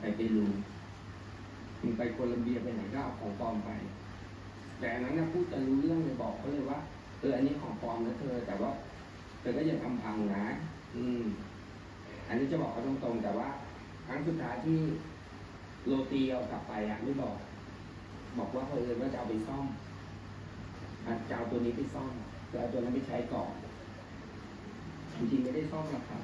ไปเปรูมึงไปโคลัมเบียไปไหนก็เอาของปลอมไป แต่อันนั้นนะพูดจะรู้เรื่องเลยบอกเขาเลยว่าเอออันนี้ของปลอมนะเธอ แต่ว่าเธอก็ยังทำพังนะ อืม อันนี้จะบอกเขาตรงๆแต่ว่า ครั้งสุดท้ายที่โรตีเอากลับไปอะไม่บอก บอกว่าเออว่าจะเอาไปซ่อมอาจจะเอาตัวนี้ไปซ่อมจะเอาตัวนั้นไปใช้ก่อนจริงๆไม่ได้ซ่อมหรอกครับ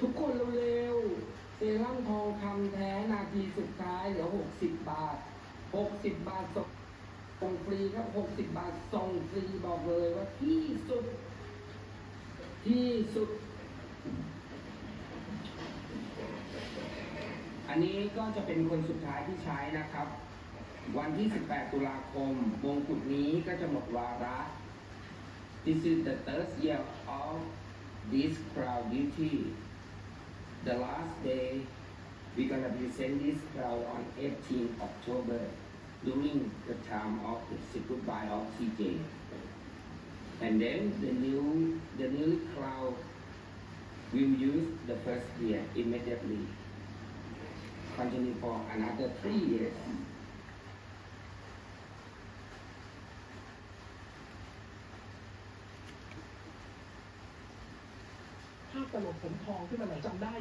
ทุกคนเร็วๆเซรั่มทองคำแทีสุดท้ายเหลือหกสิบบาทหกสิบบาทส่งส่งฟรีครับหกสิบบาทส่งฟรีบอกเลยว่าที่สุด ที่สุด อันนี้ก็จะเป็นคนสุดท้ายที่ใช้นะครับ วันที่ 18 ตุลาคมมงกุฎนี้ก็จะหมดวาระ This is the third year of this crown duty the last day we're gonna present this crown on 18 October during the time of the say goodbye of CJ and then the new the new crown will use the first year immediately continue for another three years ภาพตลกผมทองขึ้นมาหน่อยจำได้